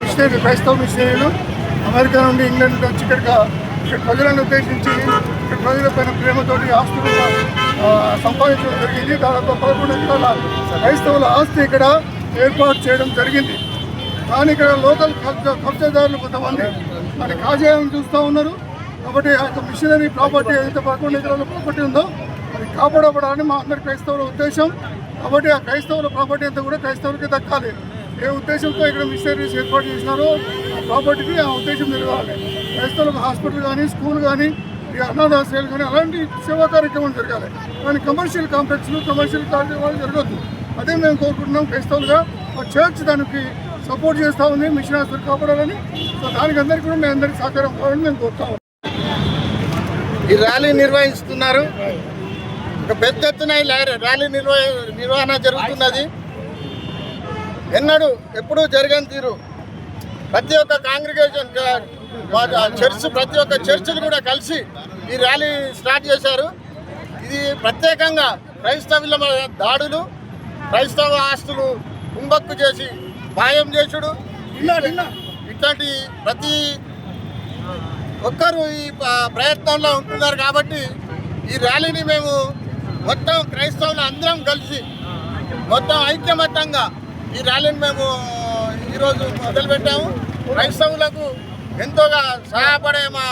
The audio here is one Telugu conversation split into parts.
మిషనరీ క్రైస్తవ మిషనరీలు అమెరికా నుండి ఇంగ్లాండ్ నుండి వచ్చి ఇక్కడ ఇక్కడ ప్రజలను ఉద్దేశించి ఇక్కడ ప్రజల పైన ప్రేమతోటి ఆస్తులు సంపాదించడం జరిగింది. దాదాపు పదకొండు ఎకరాల క్రైస్తవుల ఆస్తి ఇక్కడ ఏర్పాటు చేయడం జరిగింది. కానీ ఇక్కడ లోకల్ కబ్జా- కబ్జాదారులు కొంతమంది అది కాజేయాలని చూస్తూ ఉన్నారు. కాబట్టి ఆ యొక్క మిషనరీ ప్రాపర్టీ ఏదైతే పదకొండు ఎకరాల ప్రాపర్టీ ఉందో అది కాపాడబడాలని మా అందరి క్రైస్తవుల ఉద్దేశం. కాబట్టి ఆ క్రైస్తవుల ప్రాపర్టీ అంతా కూడా క్రైస్తవులకి దక్కాలి. ఏ ఉద్దేశంతో ఇక్కడ మిషనరీస్ ఏర్పాటు చేసినారో ఆ ప్రాపర్టీకి ఆ ఉద్దేశం జరగాలి క్రైస్తవులకు హాస్పిటల్ కానీ స్కూల్ కానీ ఈ అనాథాశ్రయాలు కానీ అలాంటి సేవా కార్యక్రమాలు జరగాలి. కానీ కమర్షియల్ కాంప్లెక్స్లు కమర్షియల్ కార్యక్రమాలు జరగద్దు. అదే మేము కోరుకుంటున్నాం క్రైస్తవులుగా. ఆ చర్చ్ దానికి సపోర్ట్ చేస్తూ ఉంది మిషన్ హాస్పిటల్ కాపాడాలని. సో దానికి అందరికీ కూడా మేము అందరికీ సహకారం కావాలని మేము కోరుతా ఈ ర్యాలీ నిర్వహిస్తున్నారు. ఒక పెద్ద ఎత్తున ర్యాలీ నిర్వ నిర్వహణ జరుగుతున్నది. ఎన్నడూ ఎప్పుడూ జరగని తీరు. ప్రతి ఒక్క కాంగ్రిగేషన్ చర్చ్ ప్రతి ఒక్క చర్చిలు కూడా కలిసి ఈ ర్యాలీ స్టార్ట్ చేశారు. ఇది ప్రత్యేకంగా క్రైస్తవుల దాడులు క్రైస్తవ ఆస్తులు కుంభక్కు చేసి మాయం చేసుడు. ఇట్లాంటి ప్రతి ఒక్కరు ఈ ప్రయత్నంలో ఉంటున్నారు కాబట్టి ఈ ర్యాలీని మేము మొత్తం క్రైస్తవులు అందరం కలిసి మొత్తం ఐక్యమత్యంగా ఈ ర్యాలీని మేము ఈరోజు మొదలుపెట్టాము. క్రైస్తవులకు ఎంతోగా సహాయపడే మా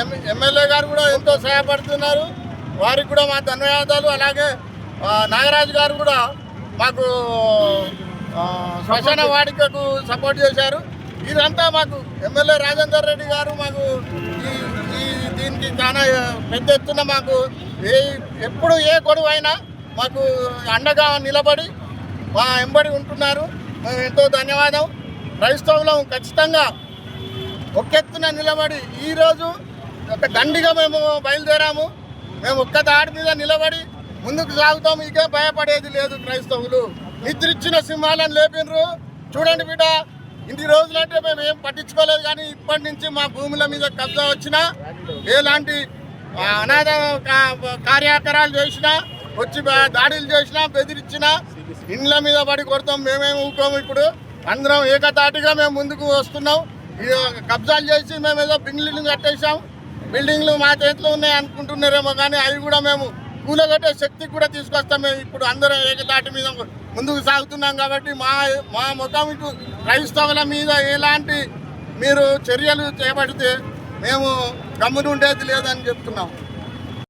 ఎం- ఎమ్మెల్యే గారు కూడా ఎంతో సహాయపడుతున్నారు. వారికి కూడా మా ధన్యవాదాలు. అలాగే నాగరాజు గారు కూడా మాకు శ్మశాన వాడికకు సపోర్ట్ చేశారు. ఇదంతా మాకు ఎమ్మెల్యే రాజేందర్ రెడ్డి గారు మాకు ఈ దీనికి చాలా పెద్ద ఎత్తున మాకు ఏ ఎప్పుడు ఏ గొడవ అయినా మాకు అండగా నిలబడి మా ఎంబడి ఉంటున్నారు. మేము ఎంతో ధన్యవాదం. క్రైస్తవులం ఖచ్చితంగా ఒక్కెత్తున నిలబడి ఈరోజు ఒక దండిగా మేము బయలుదేరాము. మేము ఒక్క దాడి మీద నిలబడి ముందుకు సాగుతాం ఇక భయపడేది లేదు క్రైస్తవులు. నిద్రిచ్చిన సింహాలను లేపినరు. చూడండి బిడ్డ ఇన్ని రోజులంటే మేము ఏం పట్టించుకోలేదు కానీ ఇప్పటి నుంచి మా భూముల మీద కబ్జా వచ్చినా ఎలాంటి అనాథ కార్యాచరాలు చేసినా వచ్చి దాడులు చేసినా బెదిరించినా ఇండ్ల మీద పడి కొడతాం మేమేమి ఊపాము ఇప్పుడు. అందరం ఏకతాటిగా మేము ముందుకు వస్తున్నాం. ఇది కబ్జాలు చేసి మేము ఏదో బిల్డింగ్లు కట్టేసాం బిల్డింగ్లు మా చేతిలో ఉన్నాయి అనుకుంటున్నారేమో కానీ అవి కూడా మేము కూలగొట్టే శక్తి కూడా తీసుకొస్తాం. మేము ఇప్పుడు అందరం ఏకతాటి మీద ముందుకు సాగుతున్నాం కాబట్టి మా మా మొత్తం ఇటు క్రైస్తవుల మీద ఎలాంటి మీరు చర్యలు చేపడితే మేము గమ్మునుండేది లేదని చెప్తున్నాం.